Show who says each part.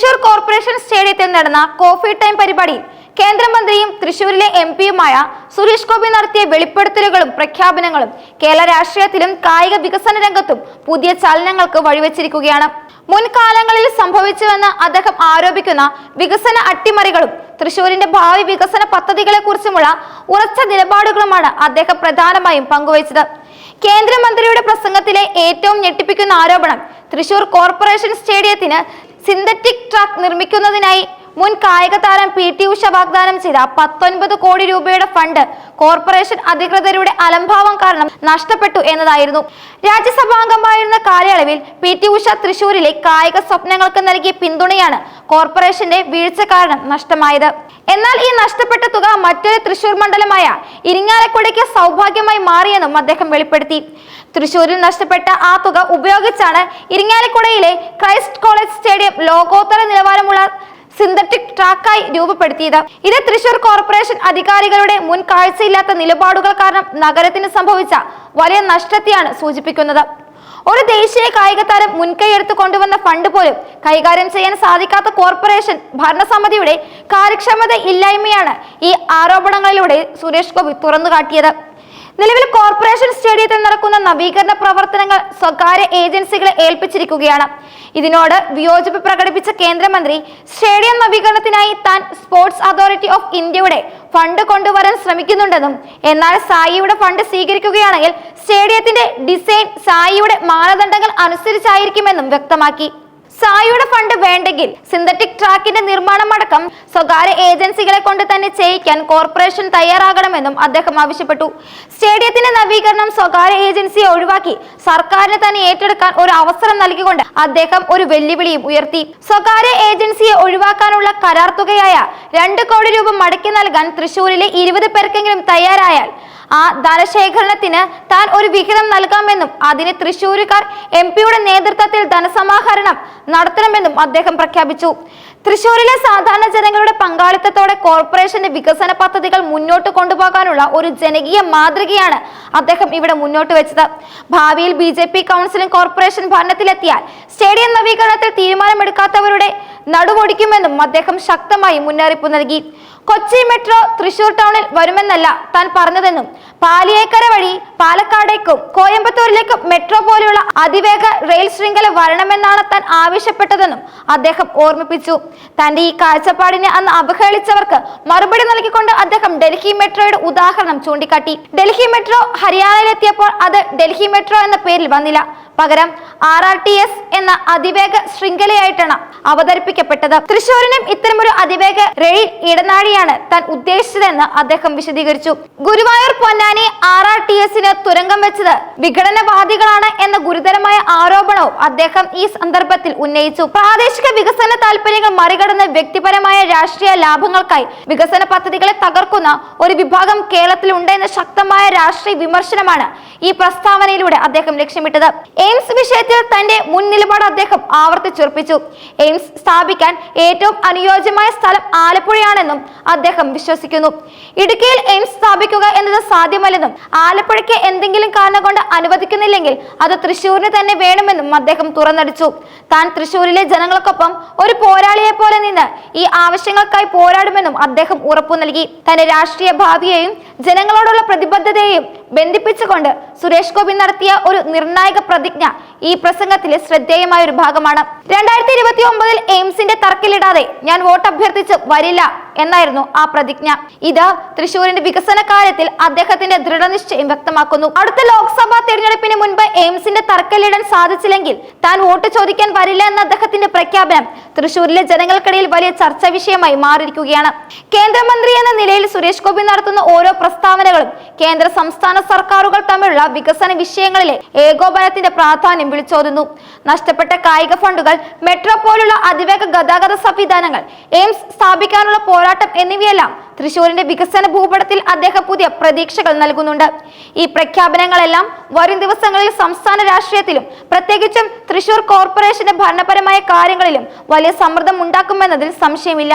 Speaker 1: Thrissur corporation സ്റ്റേഡിയത്തിൽ നടന്ന coffee time പരിപാടിയിൽ കേന്ദ്രമന്ത്രിയും തൃശൂരിലെ എം പിയുമായ സുരേഷ് ഗോപി നടത്തിയ വെളിപ്പെടുത്തലുകളും പ്രഖ്യാപനങ്ങളും കേരള രാഷ്ട്രീയത്തിലും കായിക വികസന രംഗത്തും പുതിയ ചലനങ്ങൾക്ക് വഴിവെച്ചിരിക്കുകയാണ്. മുൻകാലങ്ങളിൽ സംഭവിച്ചുവെന്ന് അദ്ദേഹം ആരോപിക്കുന്ന വികസന അട്ടിമറികളും തൃശൂരിന്റെ ഭാവി വികസന പദ്ധതികളെ കുറിച്ചുമുള്ള ഉറച്ച നിലപാടുകളുമാണ് അദ്ദേഹം പ്രധാനമായും പങ്കുവച്ചത്. കേന്ദ്രമന്ത്രിയുടെ പ്രസംഗത്തിലെ ഏറ്റവും ഞെട്ടിപ്പിക്കുന്ന ആരോപണം തൃശൂർ കോർപ്പറേഷൻ സ്റ്റേഡിയത്തിന് സിന്തറ്റിക് ട്രാക്ക് നിർമ്മിക്കുന്നതിനായി മുൻ കായിക താരം പി. ടി. ഉഷ വാഗ്ദാനം ചെയ്ത പത്തൊൻപത് കോടി രൂപയുടെ ഫണ്ട് കോർപ്പറേഷൻ അധികൃതരുടെ അലംഭാവം കാരണം നഷ്ടപ്പെട്ടു എന്നതായിരുന്നു. രാജ്യസഭാംഗമായിരുന്ന കാലയളവിൽ പി. ടി. ഉഷ തൃശൂരിലെ കായിക സ്വപ്നങ്ങൾക്ക് നൽകിയ പിന്തുണയാണ് കോർപ്പറേഷന്റെ വീഴ്ച കാരണം നഷ്ടമായത്. എന്നാൽ ഈ നഷ്ടപ്പെട്ട തുക മറ്റൊരു തൃശൂർ മണ്ഡലമായ ഇരിങ്ങാലക്കുടയ്ക്ക് സൗഭാഗ്യമായി മാറിയെന്നും അദ്ദേഹം വെളിപ്പെടുത്തി. തൃശൂരിൽ നഷ്ടപ്പെട്ട ആ തുക ഉപയോഗിച്ചാണ് ഇരിങ്ങാലക്കുടയിലെ ക്രൈസ്റ്റ് കോളേജ് സ്റ്റേഡിയം ലോകോത്തര നിലവാരമുള്ള സിന്തറ്റിക് ട്രാക്കായി രൂപപ്പെടുത്തിയത്. ഇത് തൃശൂർ കോർപ്പറേഷൻ അധികാരികളുടെ മുൻ കാഴ്ചയില്ലാത്ത നിലപാടുകൾ കാരണം നഗരത്തിന് സംഭവിച്ച വലിയ നഷ്ടത്തെയാണ് സൂചിപ്പിക്കുന്നത്. ഒരു ദേശീയ കായിക താരം മുൻകൈയെടുത്ത് കൊണ്ടുവന്ന ഫണ്ട് പോലും കൈകാര്യം ചെയ്യാൻ സാധിക്കാത്ത കോർപ്പറേഷൻ ഭരണസമിതിയുടെ കാര്യക്ഷമത ഇല്ലായ്മയാണ് ഈ ആരോപണങ്ങളിലൂടെ സുരേഷ് ഗോപി തുറന്നു കാട്ടിയത് നിലവിൽ കോർപ്പറേഷൻ സ്റ്റേഡിയത്തിൽ നടക്കുന്ന നവീകരണ പ്രവർത്തനങ്ങൾ സ്വകാര്യ ഏജൻസികളെ ഏൽപ്പിച്ചിരിക്കുകയാണ്. ഇതിനോട് വിയോജിപ്പ് പ്രകടിപ്പിച്ച കേന്ദ്രമന്ത്രി സ്റ്റേഡിയം നവീകരണത്തിനായി താൻ സ്പോർട്സ് അതോറിറ്റി ഓഫ് ഇന്ത്യയുടെ ഫണ്ട് കൊണ്ടുവരാൻ ശ്രമിക്കുന്നുണ്ടെന്നും എന്നാൽ സായിയുടെ ഫണ്ട് സ്വീകരിക്കുകയാണെങ്കിൽ സ്റ്റേഡിയത്തിന്റെ ഡിസൈൻ സായിയുടെ മാനദണ്ഡങ്ങൾ അനുസരിച്ചായിരിക്കുമെന്നും വ്യക്തമാക്കി. സായിയുടെ ഫണ്ട് വേണ്ടെങ്കിൽ സിന്തറ്റിക് ട്രാക്കിന്റെ നിർമ്മാണമടക്കം സ്വകാര്യ ഏജൻസികളെ കൊണ്ട് തന്നെ ചെയ്യിക്കാൻ കോർപ്പറേഷൻ തയ്യാറാകണമെന്നും അദ്ദേഹം ആവശ്യപ്പെട്ടു. സ്റ്റേഡിയത്തിന്റെ നവീകരണം സ്വകാര്യ ഏജൻസിയെ ഒഴിവാക്കി സർക്കാരിന് തന്നെ ഏറ്റെടുക്കാൻ ഒരു അവസരം നൽകിക്കൊണ്ട് അദ്ദേഹം ഒരു വെല്ലുവിളിയും ഉയർത്തി. സ്വകാര്യ ഏജൻസിയെ ഒഴിവാക്കാനുള്ള കരാർ തുകയായ രണ്ട് കോടി രൂപ മടക്കി നൽകാൻ തൃശൂരിലെ ഇരുപത് പേർക്കെങ്കിലും തയ്യാറായാൽ ആ ധനശേഖരണത്തിന് താൻ ഒരു വിഹിതം നൽകാമെന്നും അതിന് തൃശൂരുകാർ എം പിയുടെ നേതൃത്വത്തിൽ ധനസമാഹരണം നടത്തണമെന്നും അദ്ദേഹം പ്രഖ്യാപിച്ചു. തൃശൂരിലെ സാധാരണ ജനങ്ങളുടെ പങ്കാളിത്തത്തോടെ കോർപ്പറേഷന്റെ വികസന പദ്ധതികൾ മുന്നോട്ട് കൊണ്ടുപോകാനുള്ള ഒരു ജനകീയ മാതൃകയാണ് അദ്ദേഹം ഇവിടെ മുന്നോട്ട് വെച്ചത്. ഭാവിയിൽ ബി ജെ പി കൗൺസിലും കോർപ്പറേഷൻ ഭരണത്തിലെത്തിയാൽ സ്റ്റേഡിയം നവീകരണത്തിൽ തീരുമാനമെടുക്കാത്തവരുടെ നടുവൊടിക്കുമെന്നും അദ്ദേഹം ശക്തമായി മുന്നറിയിപ്പ് നൽകി. കൊച്ചി മെട്രോ തൃശൂർ ടൗണിൽ വരുമെന്നല്ല താൻ പറഞ്ഞതെന്നും പാലിയേക്കര വഴി പാലക്കാടേക്കും കോയമ്പത്തൂരിലേക്കും മെട്രോ പോലെയുള്ള അതിവേഗ റെയിൽ ശൃംഖല വരണമെന്നാണ് താൻ ആവശ്യപ്പെട്ടതെന്നും അദ്ദേഹം ഓർമ്മിപ്പിച്ചു. തന്റെ ഈ കാഴ്ചപ്പാടിനെ അന്ന് അവഹേളിച്ചവർക്ക് മറുപടി നൽകിക്കൊണ്ട് അദ്ദേഹം ഡൽഹി മെട്രോയുടെ ഉദാഹരണം ചൂണ്ടിക്കാട്ടി. ഡൽഹി മെട്രോ ഹരിയാനയിലെത്തിയപ്പോൾ അത് ഡൽഹി മെട്രോ എന്ന പേരിൽ വന്നില്ല. പകരം ആർ എന്ന അതിവേഗ ശൃംഖലയായിട്ടാണ് അവതരിപ്പിക്കപ്പെട്ടത്. തൃശൂരിനും ഇത്തരമൊരു റെയിൽ ഇടനാഴിയാണ് താൻ ഉദ്ദേശിച്ചതെന്ന് അദ്ദേഹം വിശദീകരിച്ചു. Guruvayur Ponnani R R T എസിന് തുരങ്കം വെച്ചത് വിഘടനവാദികളാണ് എന്ന ഗുരുതരമായ ആരോപണവും അദ്ദേഹം ഈ സന്ദർഭത്തിൽ ഉന്നയിച്ചു. പ്രാദേശിക വികസന താല്പര്യങ്ങൾ മറികടന്ന് വ്യക്തിപരമായ രാഷ്ട്രീയ ലാഭങ്ങൾക്കായി വികസന പദ്ധതികളെ തകർക്കുന്ന ഒരു വിഭാഗം കേരളത്തിൽ ഉണ്ടെന്ന ശക്തമായ രാഷ്ട്രീയ വിമർശനമാണ് ഈ പ്രസ്താവനയിലൂടെ അദ്ദേഹം ലക്ഷ്യമിട്ടത്. എയിംസ് വിഷയത്തിൽ തന്റെ മുൻ നിലപാട് അദ്ദേഹം ആവർത്തിച്ചുറപ്പിച്ചു. എയിംസ് സ്ഥാപിക്കാൻ ഏറ്റവും അനുയോജ്യമായ സ്ഥലം ആലപ്പുഴയാണെന്നും അദ്ദേഹം വിശ്വസിക്കുന്നു. ഇടുക്കിയിൽ എയിംസ് സ്ഥാപിക്കുക എന്നത് സാധ്യമല്ലെന്നും ആലപ്പുഴയ്ക്ക് എന്തെങ്കിലും കാരണം കൊണ്ട് അനുവദിക്കുന്നില്ലെങ്കിൽ അത് തൃശൂരിന് തന്നെ വേണമെന്നും അദ്ദേഹം തുറന്നടിച്ചു. താൻ തൃശൂരിലെ ജനങ്ങൾക്കൊപ്പം ഒരു പോരാളിയെ പോലെ നിന്ന് ഈ ആവശ്യങ്ങൾക്കായി പോരാടുമെന്നും അദ്ദേഹം ഉറപ്പു നൽകി. തന്റെ രാഷ്ട്രീയ ഭാവിയെയും ജനങ്ങളോടുള്ള പ്രതിബദ്ധതയെയും ബന്ധിപ്പിച്ചുകൊണ്ട് സുരേഷ് ഗോപി നടത്തിയ ഒരു നിർണായക പ്രതിജ്ഞ ഈ പ്രസംഗത്തിലെ ശ്രദ്ധേയമായ ഒരു ഭാഗമാണ്. രണ്ടായിരത്തി ഇരുപത്തി ഒമ്പതിൽ എയിംസിന്റെ തർക്കിലിടാതെ ഞാൻ വോട്ട് അഭ്യർത്ഥിച്ച് വരില്ല. എന്നായിരുന്നു ആ പ്രതിജ്ഞ. ഇത് തൃശൂരിന്റെ വികസന കാര്യത്തിൽ അദ്ദേഹത്തിന്റെ ദൃഢനിശ്ചയം വ്യക്തമാക്കുന്നു. അടുത്ത ലോക്സഭാ തെരഞ്ഞെടുപ്പിന് മുൻപ് എയിംസിന്റെ തർക്കലിടാൻ സാധിച്ചില്ലെങ്കിൽ താൻ വോട്ട് ചോദിക്കാൻ വരില്ല എന്ന അദ്ദേഹത്തിന്റെ പ്രഖ്യാപനം തൃശൂരിലെ ജനങ്ങൾക്കിടയിൽ വലിയ ചർച്ചാ വിഷയമായി മാറിയിരിക്കുകയാണ്. കേന്ദ്രമന്ത്രി എന്ന നിലയിൽ സുരേഷ് ഗോപി നടത്തുന്ന ഓരോ പ്രസ്താവനകളും കേന്ദ്ര സംസ്ഥാന സർക്കാരുകൾ തമ്മിലുള്ള വികസന വിഷയങ്ങളിലെ ഏകോപനത്തിന്റെ പ്രാധാന്യം വിളിച്ചോതുന്നു. നഷ്ടപ്പെട്ട കായിക ഫണ്ടുകൾ മെട്രോ പോലുള്ള അതിവേഗ ഗതാഗത സംവിധാനങ്ങൾ എയിംസ് സ്ഥാപിക്കാനുള്ള പോരാട്ടം എന്നിവയെല്ലാം തൃശൂരിന്റെ വികസന ഭൂപടത്തിൽ അദ്ദേഹം പുതിയ പ്രതീക്ഷകൾ നൽകുന്നുണ്ട്. ഈ പ്രഖ്യാപനങ്ങളെല്ലാം വരും ദിവസങ്ങളിൽ സംസ്ഥാന രാഷ്ട്രീയത്തിലും പ്രത്യേകിച്ചും തൃശൂർ കോർപ്പറേഷന്റെ ഭരണപരമായ കാര്യങ്ങളിലും വലിയ സമ്മർദ്ദം ഉണ്ടാക്കുമെന്നതിൽ സംശയമില്ല.